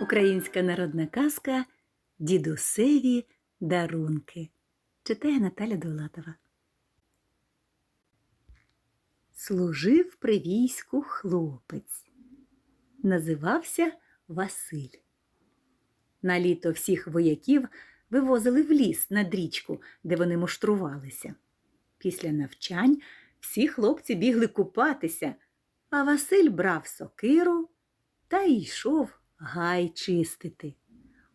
Українська народна казка Дідусеві дарунки. Читає Наталя Довлатова. Служив при війську хлопець. Називався Василь. На літо всіх вояків вивозили в ліс над річку, де вони муштрувалися. Після навчань всі хлопці бігли купатися, а Василь брав сокиру та йшов гай чистити.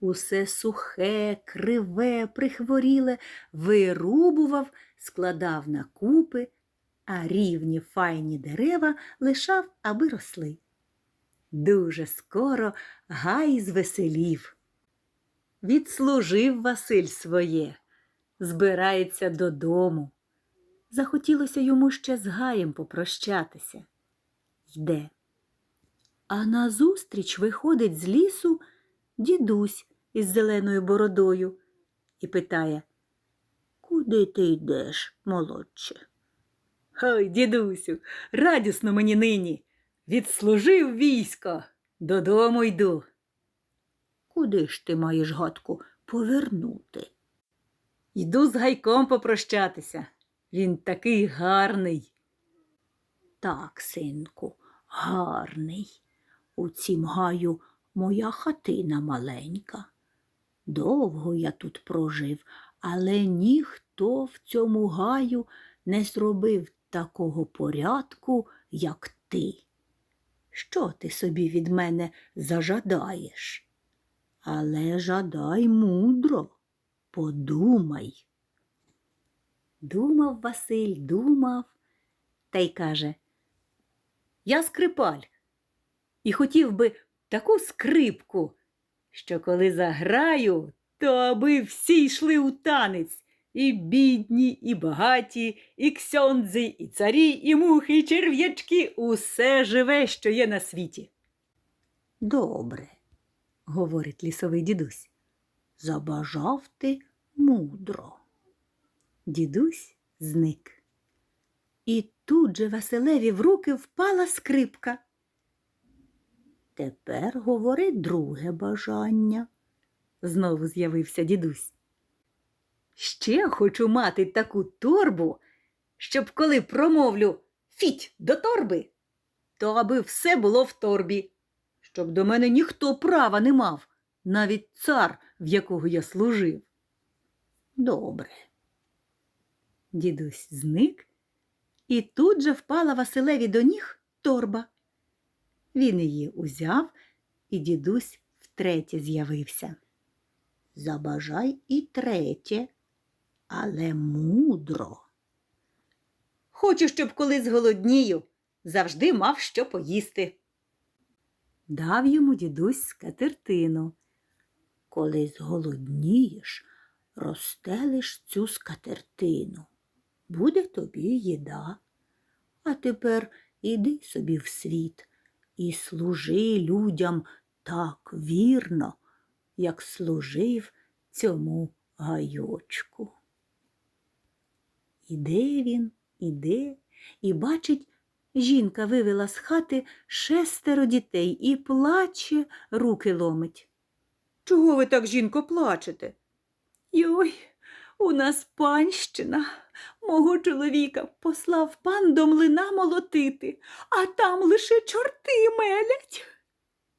Усе сухе, криве, прихворіле вирубував, складав на купи, а рівні файні дерева лишав, аби росли. Дуже скоро гай звеселів. Відслужив Василь своє, збирається додому. Захотілося йому ще з гаєм попрощатися. Йде. А назустріч виходить з лісу дідусь із зеленою бородою і питає Куди ти йдеш, молодче? Ой, дідусю, радісно мені нині. Відслужив військо, додому йду. Куди ж ти маєш гадку повернути? Йду з гайком попрощатися. Він такий гарний. Так, синку, гарний. У цім гаю моя хатина маленька. Довго я тут прожив, але ніхто в цьому гаю не зробив такого порядку, як ти. Що ти собі від мене зажадаєш? Але жадай мудро, подумай. Думав Василь, думав, та й каже, я скрипаль і хотів би таку скрипку, що коли заграю, то аби всі йшли у танець, і бідні, і багаті, і ксьондзи, і царі, і мухи, і черв'ячки, усе живе, що є на світі. Добре, говорить лісовий дідусь, забажав ти мудро. Дідусь зник. І тут же Василеві в руки впала скрипка. Тепер говори друге бажання, знову з'явився дідусь. Ще хочу мати таку торбу, щоб коли промовлю фіть до торби, то аби все було в торбі, щоб до мене ніхто права не мав, навіть цар, в якого я служив. Добре. Дідусь зник, і тут же впала Василеві до ніг торба. Він її узяв, і дідусь втретє з'явився. Забажай і третє, але мудро. Хочу, щоб коли зголоднію, завжди мав що поїсти. Дав йому дідусь скатертину. Коли зголоднієш, розстелиш цю скатертину. Буде тобі їда. А тепер іди собі в світ і служи людям так вірно, як служив цьому гайочку. Іде він, іде і бачить, жінка вивела з хати шестеро дітей і плаче, руки ломить. Чого ви так, жінко, плачете? Йой, у нас панщина. Мого чоловіка послав пан до млина молотити, а там лише чорти мелять.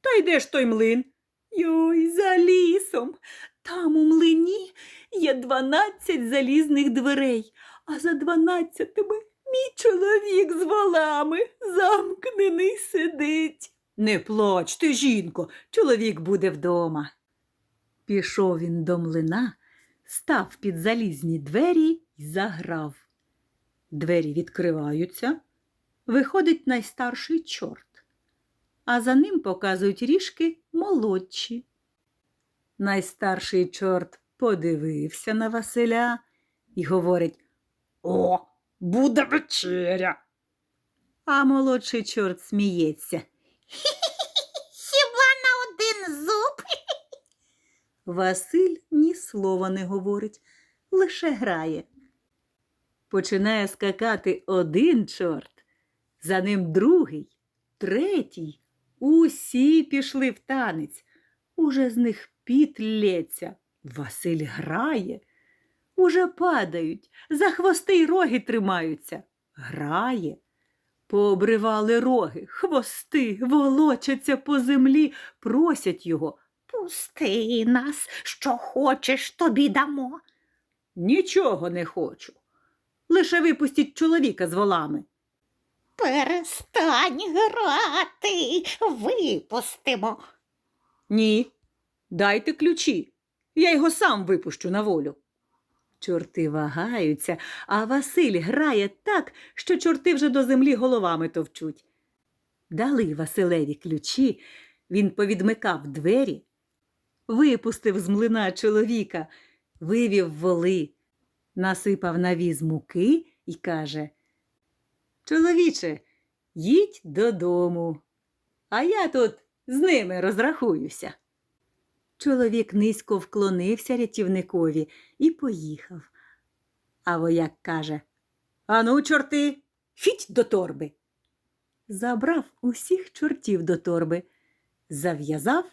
Та й де ж той млин? Йой, за лісом. Там у млині є дванадцять залізних дверей, а за дванадцятими мій чоловік з волами замкнений сидить. Не плачте, жінко, чоловік буде вдома. Пішов він до млина, став під залізні двері і заграв. Двері відкриваються, виходить найстарший чорт, а за ним показують ріжки молодші. Найстарший чорт подивився на Василя і говорить О, буде вечеря. А молодший чорт сміється. Хіба на один зуб? Василь ні слова не говорить, лише грає. Починає скакати один чорт, за ним другий, третій. Усі пішли в танець. Уже з них піт лється. Василь грає. Уже падають, за хвости й роги тримаються. Грає. Пообривали роги, хвости, волочаться по землі, просять його. Пусти нас, що хочеш, тобі дамо. Нічого не хочу. Лише випустіть чоловіка з волами. Перестань грати, випустимо. Ні, дайте ключі. Я його сам випущу на волю. Чорти вагаються, а Василь грає так, що чорти вже до землі головами товчуть. Дали Василеві ключі, він повідмикав двері, випустив з млина чоловіка, вивів воли, насипав на віз муки і каже Чоловіче, їдь додому, а я тут з ними розрахуюся. Чоловік низько вклонився рятівникові і поїхав. А вояк каже Ану, чорти, фіть до торби. Забрав усіх чортів до торби, зав'язав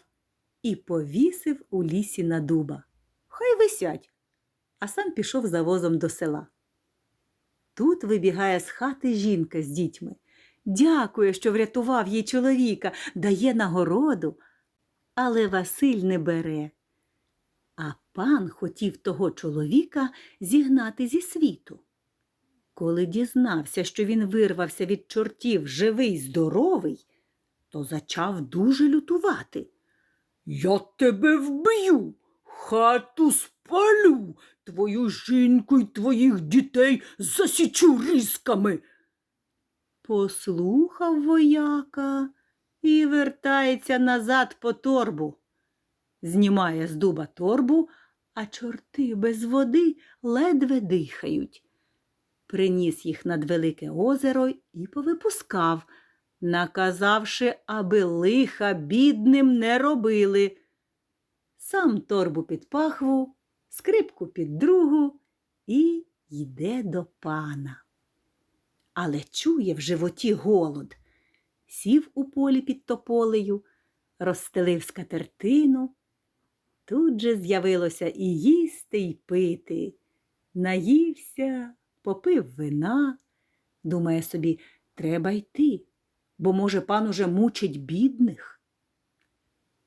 і повісив у лісі на дуба. Хай висять, а сам пішов за возом до села. Тут вибігає з хати жінка з дітьми. Дякує, що врятував їй чоловіка, дає нагороду. Але Василь не бере. А пан хотів того чоловіка зігнати зі світу. Коли дізнався, що він вирвався від чортів живий, здоровий, то зачав дуже лютувати. Я тебе вб'ю, хату спалю, твою жінку й твоїх дітей засічу різками. Послухав вояка і вертається назад по торбу. Знімає з дуба торбу, а чорти без води ледве дихають. Приніс їх над велике озеро і повипускав, наказавши, аби лиха бідним не робили. Сам торбу під пахву, скрипку під другу і йде до пана але чує в животі голод. Сів у полі під тополею, розстелив скатертину. Тут же з'явилося і їсти, і пити. Наївся, попив вина. Думає собі, треба йти, бо, може, пан уже мучить бідних.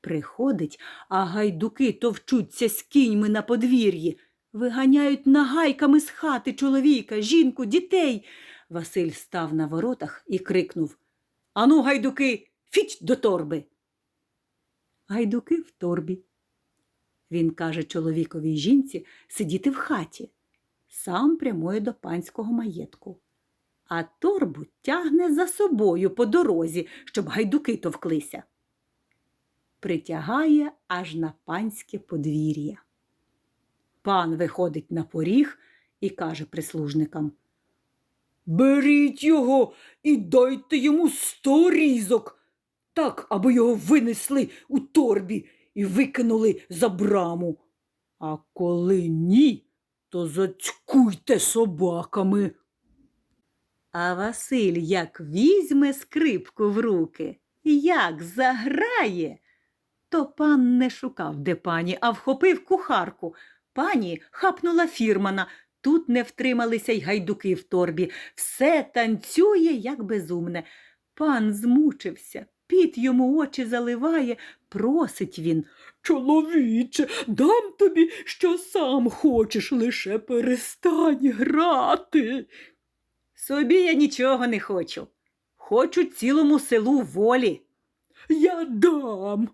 Приходить, а гайдуки товчуться з кіньми на подвір'ї, виганяють нагайками з хати чоловіка, жінку, дітей. Василь став на воротах і крикнув Ану, гайдуки, фіть до торби. Гайдуки в торбі. Він каже чоловіковій жінці сидіти в хаті, сам прямує до панського маєтку, а торбу тягне за собою по дорозі, щоб гайдуки товклися. Притягає аж на панське подвір'я. Пан виходить на поріг і каже прислужникам Беріть його і дайте йому сто різок, так, аби його винесли у торбі і викинули за браму. А коли ні, то зацькуйте собаками. А Василь як візьме скрипку в руки, як заграє, то пан не шукав, де пані, а вхопив кухарку. Пані хапнула фірмана. Тут не втрималися й гайдуки в торбі. Все танцює, як безумне. Пан змучився, піт йому очі заливає, просить він. Чоловіче, дам тобі, що сам хочеш, лише перестань грати. Собі я нічого не хочу. Хочу цілому селу волі. Я дам.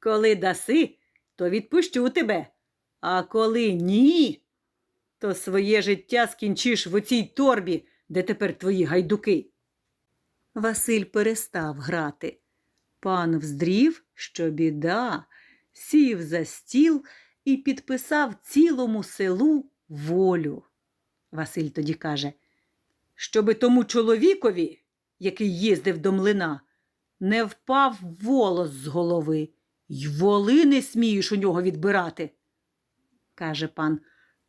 Коли даси, то відпущу тебе. А коли ні, то своє життя скінчиш в оцій торбі, де тепер твої гайдуки. Василь перестав грати. Пан вздрів, що біда, сів за стіл і підписав цілому селу волю. Василь тоді каже, щоби тому чоловікові, який їздив до млина, не впав волос з голови, й воли не смієш у нього відбирати. каже пан.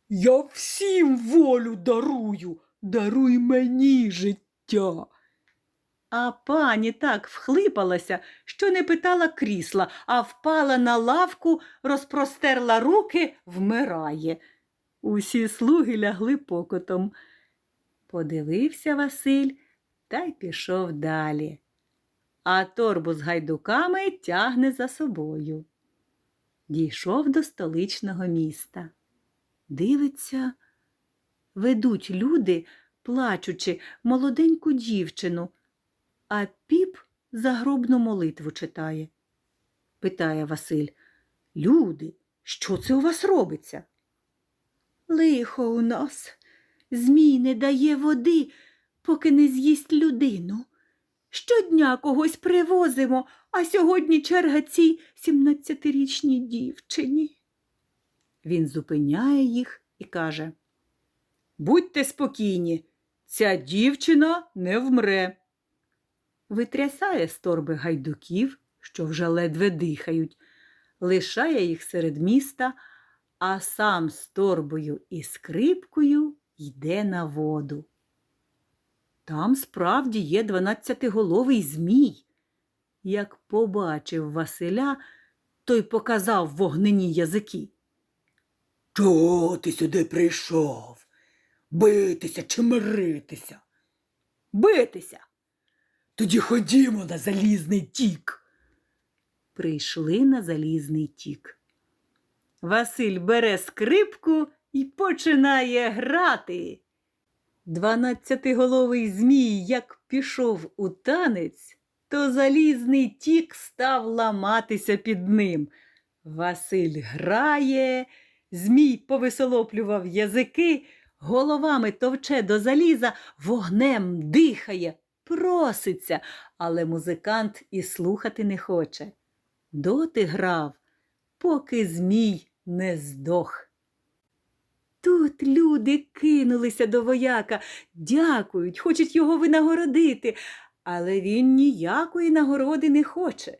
Я всім волю дарую, даруй мені життя. А пані так вхлипалася, що не питала крісла, а впала на лавку, розпростерла руки, вмирає. Усі слуги лягли покотом. Подивився Василь та й пішов далі. А торбу з гайдуками тягне за собою. Дійшов до столичного міста. Дивиться, ведуть люди, плачучи, молоденьку дівчину, а піп загробну молитву читає. Питає Василь, люди, що це у вас робиться? Лихо у нас. Змій не дає води, поки не з'їсть людину. Щодня когось привозимо, а сьогодні черга цій сімнадцятирічній дівчині. Він зупиняє їх і каже Будьте спокійні, ця дівчина не вмре. Витрясає з торби гайдуків, що вже ледве дихають, лишає їх серед міста, а сам з торбою і скрипкою йде на воду. Там справді є дванадцятиголовий змій. Як побачив Василя, той показав вогнені язики. Чого ти сюди прийшов? Битися чи миритися? Битися. Тоді ходімо на залізний тік. Прийшли на залізний тік. Василь бере скрипку і починає грати. Дванадцятиголовий змій, як пішов у танець, то залізний тік став ламатися під ним. Василь грає, змій повисолоплював язики, головами товче до заліза, вогнем дихає, проситься, але музикант і слухати не хоче. Доти грав, поки змій не здох. Тут люди кинулися до вояка, дякують, хочуть його винагородити, але він ніякої нагороди не хоче.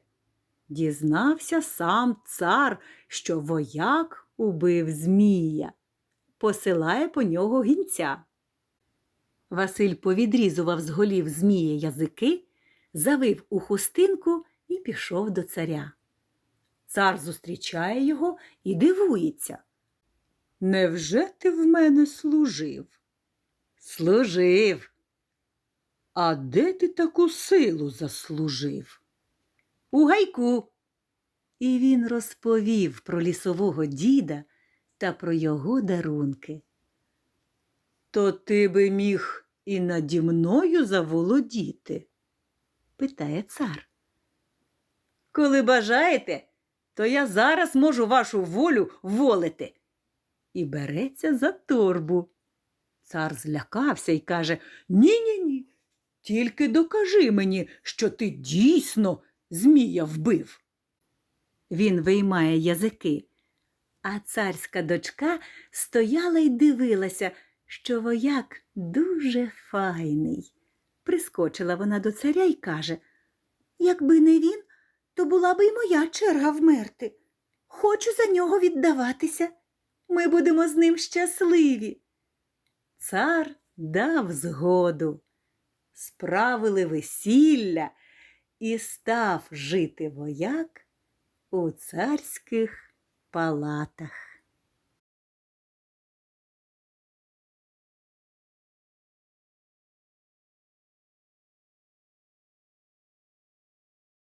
Дізнався сам цар, що вояк убив Змія, посилає по нього гінця. Василь повідрізував з голів Змія язики, завив у хустинку і пішов до царя. Цар зустрічає його і дивується. Невже ти в мене служив? Служив. А де ти таку силу заслужив? У гайку. І він розповів про лісового діда та про його дарунки. То ти би міг і наді мною заволодіти? питає цар. Коли бажаєте, то я зараз можу вашу волю волити. І береться за торбу. Цар злякався і каже Ні, ні, ні. Тільки докажи мені, що ти дійсно Змія вбив. Він виймає язики, а царська дочка стояла й дивилася, що вояк дуже файний. Прискочила вона до царя й каже Якби не він, то була би й моя черга вмерти. Хочу за нього віддаватися. Ми будемо з ним щасливі. Цар дав згоду. Справили весілля і став жити вояк у царських палатах.